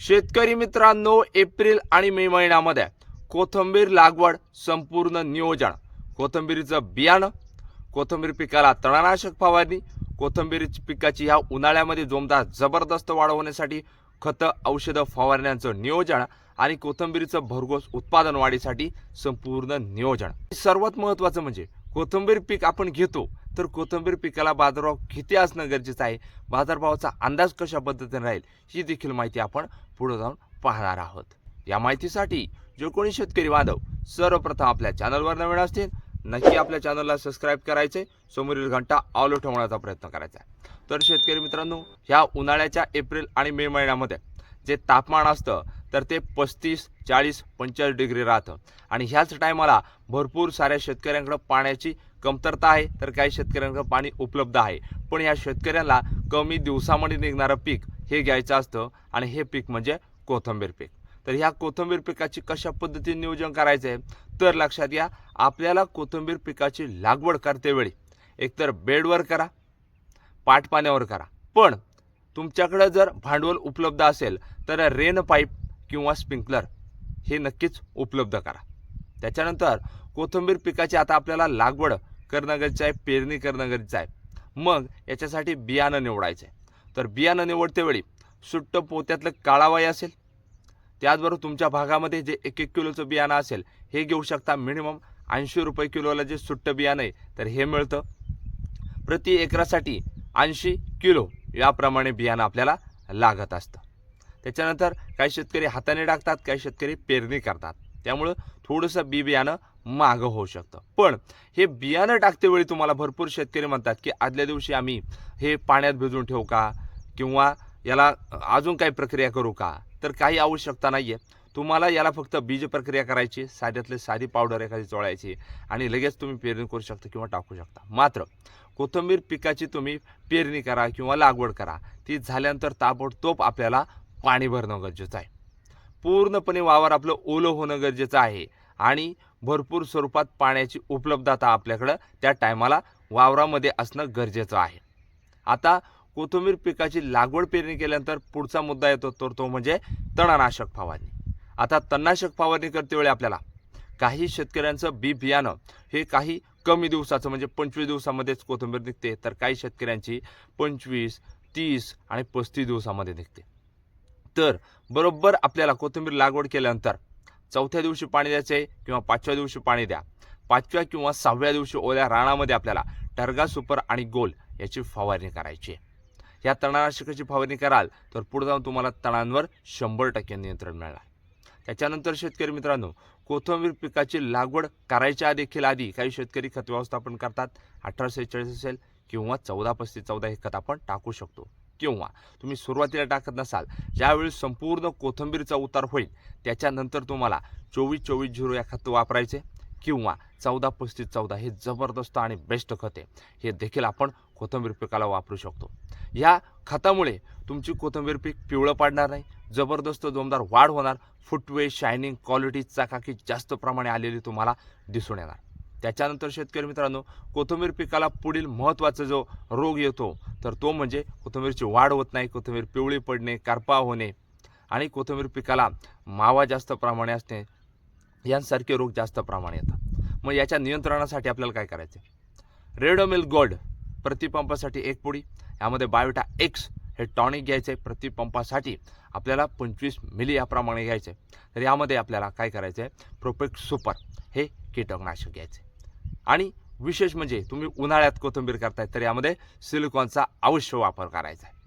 शेतकरी मित्रांनो एप्रिल आणि मे महिन्यामध्ये कोथिंबीर लागवड संपूर्ण नियोजन. कोथिंबीरीचं बियाणं कोथिंबीर पिकाला तणनाशक फवारणी कोथिंबीर पिकाची ह्या उन्हाळ्यामध्ये जोमदार जबरदस्त वाढ होण्यासाठी खतं औषधं फवारण्यांचं नियोजन आणि कोथिंबीरीचं भरघोस उत्पादन वाढीसाठी संपूर्ण नियोजन. सर्वात महत्त्वाचं म्हणजे कोथिंबीर पीक आपण घेतो. तर कोथिंबीर पिकाला बाजारभाव किती असणं गरजेचं आहे? बाजारभावाचा अंदाज कशा पद्धतीने राहील? ही देखील माहिती आपण पुढे जाऊन पाहणार आहोत. या माहितीसाठी जो कोणी शेतकरी बांधव सर्वप्रथम आपल्या चॅनलवर नवीन असतील नक्की आपल्या चॅनलला सबस्क्राईब करायचे समोरील घंटा ऑल ठेवण्याचा प्रयत्न करायचा आहे. तर शेतकरी मित्रांनो ह्या उन्हाळ्याच्या एप्रिल आणि मे महिन्यामध्ये जे तापमान असतं तर ते पस्तीस चाळीस पंचेचाळीस डिग्री राहतं. आणि ह्याच टायमाला भरपूर साऱ्या शेतकऱ्यांकडं पाण्याची कमतरता आहे तर काही शेतकऱ्यांकडं पाणी उपलब्ध आहे. पण या शेतकऱ्यांना कमी दिवसामध्ये निघणारं पीक हे घ्यायचं असतं आणि हे पीक म्हणजे कोथिंबीर पीक. तर ह्या कोथिंबीर पिकाची कशा पद्धतीने नियोजन करायचं आहे? तर लक्षात घ्या आपल्याला कोथिंबीर पिकाची लागवड करतेवेळी एकतर बेडवर करा पाटपाण्यावर करा. पण तुमच्याकडं जर भांडवल उपलब्ध असेल तर रेन पाईप किंवा स्प्रिंकलर हे नक्कीच उपलब्ध करा. त्याच्यानंतर कोथिंबीर पिकाची आता आपल्याला लागवड करणं गरजेचं आहे पेरणी करणं गरजेचं आहे मग याच्यासाठी बियाणं निवडायचं आहे तर बियाणं निवडतेवेळी सुट्ट पोत्यातलं काळावाई असेल. त्याचबरोबर तुमच्या भागामध्ये जे एक एक किलोचं बियाणं असेल हे घेऊ शकता मिनिमम ऐंशी रुपये किलोला जे सुट्ट बियाणं आहे तर हे मिळतं. प्रति एकरासाठी ऐंशी किलो याप्रमाणे बियाणं आपल्याला लागत असतं. त्याच्यानंतर काही शेतकरी हाताने टाकतात काही शेतकरी पेरणी करतात. त्यामुळं थोडंसं बी बियाणं मागं होऊ शकतं. पण हे बियाणं टाकतेवेळी तुम्हाला भरपूर शेतकरी म्हणतात की आदल्या दिवशी आम्ही हे पाण्यात भिजवून ठेवू का? किंवा याला अजून काही प्रक्रिया करू का? तर काही आवश्यकता नाही आहे तुम्हाला याला फक्त बीज प्रक्रिया करायची साध्यातले साधी पावडर एखादी चोळायची आणि लगेच तुम्ही पेरणी करू शकता किंवा टाकू शकता. मात्र कोथिंबीर पिकाची तुम्ही पेरणी करा किंवा लागवड करा. ती झाल्यानंतर ताबडतोब आपल्याला पाणी भरणं गरजेचं आहे. पूर्णपणे वावर आपलं ओलं होणं गरजेचं आहे. आणि भरपूर स्वरूपात पाण्याची उपलब्धता आपल्याकडं त्या टायमाला वावरामध्ये असणं गरजेचं आहे. आता कोथिंबीर पिकाची लागवड पेरणी केल्यानंतर पुढचा मुद्दा येतो तर तो म्हणजे तणनाशक फवारणी. आता तणनाशक फवारणी करते वेळी आपल्याला काही शेतकऱ्यांचं बी बियाणं हे काही कमी दिवसाचं म्हणजे पंचवीस दिवसामध्येच कोथिंबीर निघते तर काही शेतकऱ्यांची पंचवीस तीस आणि पस्तीस दिवसामध्ये निघते. तर बरोबर आपल्याला कोथिंबीर लागवड केल्यानंतर चौथ्या दिवशी पाणी द्यायचं आहे किंवा पाचव्या दिवशी पाणी द्या. पाचव्या किंवा सहाव्या दिवशी ओल्या रानामध्ये आपल्याला टर्गा सुपर आणि गोल याची फवारणी करायची. आहे या तणनाशकाची फवारणी कराल तर पुढे जाऊन तुम्हाला तणांवर शंभर टक्के नियंत्रण मिळणार. त्याच्यानंतर शेतकरी मित्रांनो कोथिंबीर पिकाची लागवड करायच्या देखील आधी काही शेतकरी खत व्यवस्थापन करतात. अठराशे चाळीस असेल किंवा चौदा पस्तीस चौदा हे खत आपण टाकू शकतो. किंवा तुम्ही सुरुवातीला टाकत नसाल ज्यावेळी संपूर्ण कोथंबीरचा उतार होईल त्याच्यानंतर तुम्हाला चोवीस चोवीस झिरो या खत वापरायचे किंवा चौदा पस्तीस चौदा हे जबरदस्त आणि बेस्ट खत. आहे हे देखील आपण कोथिंबीर पिकाला वापरू शकतो. या खतामुळे तुमची कोथिंबीर पीक पिवळं पाडणार नाही जबरदस्त जोमदार वाढ होणार फुटवे शायनिंग क्वालिटी चाकाकी जास्त प्रमाणे आलेली तुम्हाला दिसून येणार. त्याच्यानंतर शेतकरी मित्रांनो कोथिंबीर पिकाला पुढील महत्त्वाचा जो रोग येतो तर तो म्हणजे कोथिंबीरची वाढ होत नाही कोथिंबीर पिवळी पडणे करपा होणे आणि कोथिंबीर पिकाला मावा जास्त प्रमाणे असणे यांसारखे रोग जास्त प्रमाणे येतात. मग याच्या नियंत्रणासाठी आपल्याला काय करायचं? रेडोमिल गोल्ड प्रतिपंपासाठी एक पुडी यामध्ये बायोटा एक्स हे टॉनिक घ्यायचे प्रतिपंपासाठी आपल्याला पंचवीस मिली याप्रमाणे घ्यायचे. तर यामध्ये आपल्याला काय करायचं आहे प्रोपेक्ट सुपर हे कीटकनाशक घ्यायचे. आणि विशेष म्हणजे तुम्ही उन्हाळ्यात कोथिंबीर करताय तर यामध्ये सिलिकॉनचा अवश्य वापर करायचा आहे.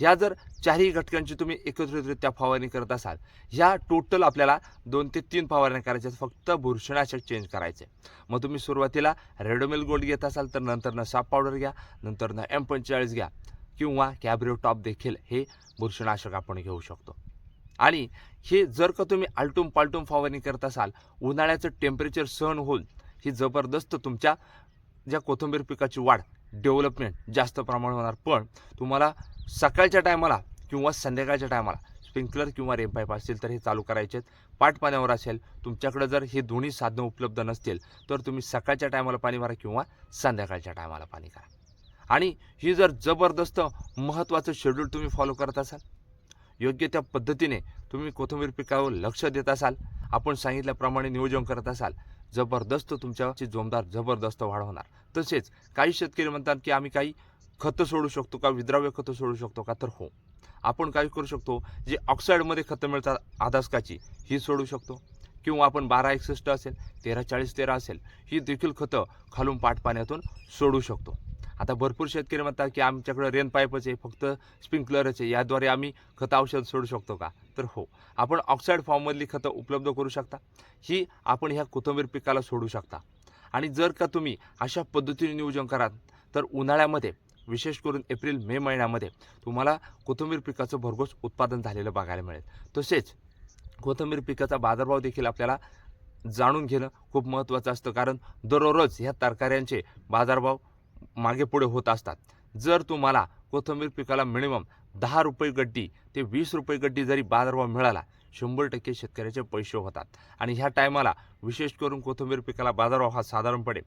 ह्या जर चारही घटकांची तुम्ही एकत्रितरित्या फवारणी करत असाल ह्या टोटल आपल्याला दोन ते तीन फवारण्या करायच्या फक्त बुरशीनाशक चेंज करायचे मग तुम्ही सुरुवातीला रेडोमिल गोल्ड घेत असाल तर नंतरनं साप पावडर घ्या नंतरनं एम पंचेचाळीस घ्या किंवा कॅब्रिओ टॉप देखील हे बुरशीनाशक आपण घेऊ शकतो. आणि हे जर का तुम्ही आलटून पालटून फवारणी करत असाल उन्हाळ्याचं टेम्परेचर सहन होऊन ही जबरदस्त तुमच्या ज्या कोथिंबीर पिकाची वाढ डेव्हलपमेंट जास्त प्रमाणात होणार. पण तुम्हाला सकाळच्या टायमाला किंवा संध्याकाळच्या टायमाला स्प्रिंकलर किंवा रेम पाईप असतील तर हे चालू करायचे आहेत. पाटपाण्यावर असेल तुमच्याकडे जर हे दोन्ही साधनं उपलब्ध नसतील तर तुम्ही सकाळच्या टायमाला पाणी मारा किंवा संध्याकाळच्या टायमाला पाणी करा. आणि ही जर जबरदस्त महत्त्वाचं शेड्यूल तुम्ही फॉलो करत असाल योग्य त्या पद्धतीने तुम्ही कोथिंबीर पिकावर लक्ष देत असाल आपण सांगितल्याप्रमाणे नियोजन करत असाल जबरदस्त तुमच्याची जोमदार जबरदस्त वाढ होणार. तसेच काही शेतकरी म्हणतात की आम्ही काही खतं सोडू शकतो का? विद्राव्य खतं सोडू शकतो का? तर हो. आपण काय करू शकतो? जे ऑक्साईडमध्ये खतं मिळतात आदास्काची ही सोडू शकतो. किंवा आपण बारा एकसष्ट असेल तेरा चाळीस तेरा असेल ही देखील खतं खालून पाटपाण्यातून सोडू शकतो. आता भरपूर शेतकरी म्हणतात की आमच्याकडे रेन पाईपच आहे फक्त स्प्रिंकलरच आहे. याद्वारे आम्ही खतं औषध सोडू शकतो का? तर हो. आपण ऑक्साईड फॉर्ममधली खतं उपलब्ध करू शकता. ही आपण ह्या कोथिंबीर पिकाला सोडू शकता. आणि जर का तुम्ही अशा पद्धतीने नियोजन कराल तर उन्हाळ्यामध्ये विशेष करून एप्रिल मे महिन्यामध्ये तुम्हाला कोथिंबीर पिकाचं भरघोस उत्पादन झालेलं बघायला मिळेल. तसेच कोथिंबीर पिकाचा बाजारभाव देखील आपल्याला जाणून घेणं खूप महत्त्वाचं असतं. कारण दररोज ह्या तरकाऱ्यांचे बाजारभाव मागे पुढे होत असतात. जर तुम्हाला कोथिंबीर पिकाला मिनिमम दहा रुपये गड्डी ते वीस रुपये गड्डी जरी बाजारभाव मिळाला शंभर टक्के शेतकऱ्याचे पैसे होतात. आणि ह्या टायमाला विशेष करून कोथिंबीर पिकाला बाजारभाव हा साधारणपणे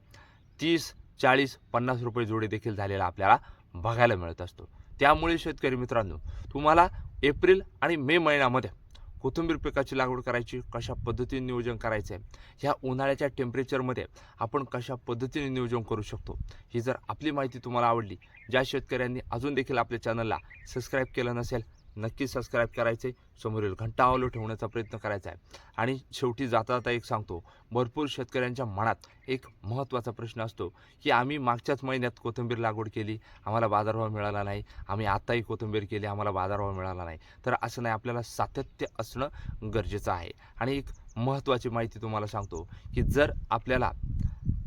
तीस चाळीस पन्नास रुपये जोडी देखील झालेला आपल्याला बघायला मिळत असतो. त्यामुळे शेतकरी मित्रांनो तुम्हाला एप्रिल आणि मे महिन्यामध्ये कोथिंबीर पिकाची लागवड करायची कशा पद्धतीने नियोजन करायचं आहे ह्या उन्हाळ्याच्या टेम्परेचरमध्ये आपण कशा पद्धतीने नियोजन करू शकतो ही जर आपली माहिती तुम्हाला आवडली ज्या शेतकऱ्यांनी अजून देखील आपल्या चॅनलला सबस्क्राईब केलं नसेल नक्की सबस्क्राईब करायचे समोरील घंटा आवलो ठेवण्याचा प्रयत्न करायचा आहे. आणि शेवटी जाता जाता एक सांगतो भरपूर शेतकऱ्यांच्या मनात एक महत्त्वाचा प्रश्न असतो की आम्ही मागच्याच महिन्यात कोथिंबीर लागवड केली आम्हाला बाजारभाव मिळाला नाही. आम्ही आत्ताही कोथिंबीर केली आम्हाला बाजारभाव मिळाला नाही. तर असं नाही आपल्याला सातत्य असणं गरजेचं आहे. आणि एक महत्त्वाची माहिती तुम्हाला सांगतो की जर आपल्याला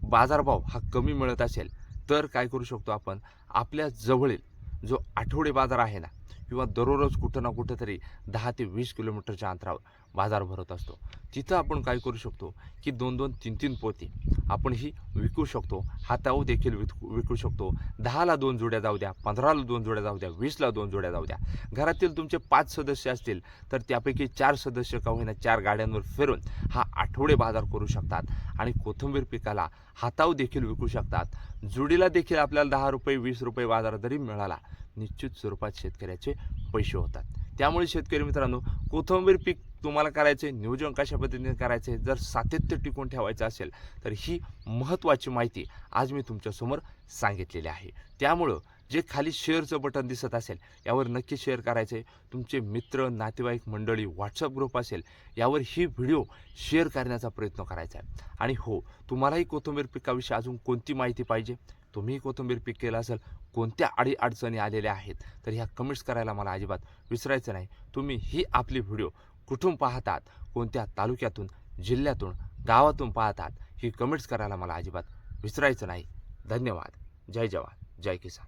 बाजारभाव हा कमी मिळत असेल तर काय करू शकतो आपण? आपल्या जवळील जो आठवडे बाजार आहे ना किंवा दररोज कुठं ना कुठं तरी दहा ते वीस किलोमीटरच्या अंतरावर बाजार भरत असतो. तिथं आपण काय करू शकतो की दोन दोन तीन तीन पोती आपण ही विकू शकतो. हाताऊ देखील विकू विकू शकतो. दहाला दोन जोड्या जाऊ द्या पंधराला दोन जोड्या जाऊ द्या वीसला दोन जोड्या जाऊ द्या. घरातील तुमचे पाच सदस्य असतील तर त्यापैकी चार सदस्य का होईना चार गाड्यांवर फिरून हा आठवडे बाजार करू शकतात आणि कोथिंबीर पिकाला हाताऊ देखील विकू शकतात. जुडीला देखील आपल्याला दहा रुपये वीस रुपये बाजार जरी मिळाला निश्चित स्वरूपात शेतकऱ्याचे पैसे होतात. त्यामुळे शेतकरी मित्रांनो कोथिंबीर पीक तुम्हाला करायचे नियोजन कशा पद्धतीने करायचे जर सातत्य टिकून ठेवायचं असेल तर ही महत्त्वाची माहिती आज मी तुमच्यासमोर सांगितलेली आहे. त्यामुळं जे खाली शेअरचं बटन दिसत असेल यावर नक्की शेअर करायचे तुमचे मित्र नातेवाईक मंडळी व्हॉट्सअप ग्रुप असेल यावर ही व्हिडिओ शेअर करण्याचा प्रयत्न करायचा आहे. आणि हो तुम्हालाही कोथिंबीर पिकाविषयी अजून कोणती माहिती पाहिजे? तुम्ही कोथिंबीर पीक केलं असेल कोणत्या अडी अडचणी आलेल्या आहेत तर ह्या कमेंट्स करायला मला अजिबात विसरायचं नाही. तुम्ही ही आपली व्हिडिओ कुठून पाहतात कोणत्या तालुक्यातून जिल्ह्यातून गावातून पाहतात ही कमेंट्स करायला मला अजिबात विसरायचं नाही. धन्यवाद. जय जवान. जय किसान.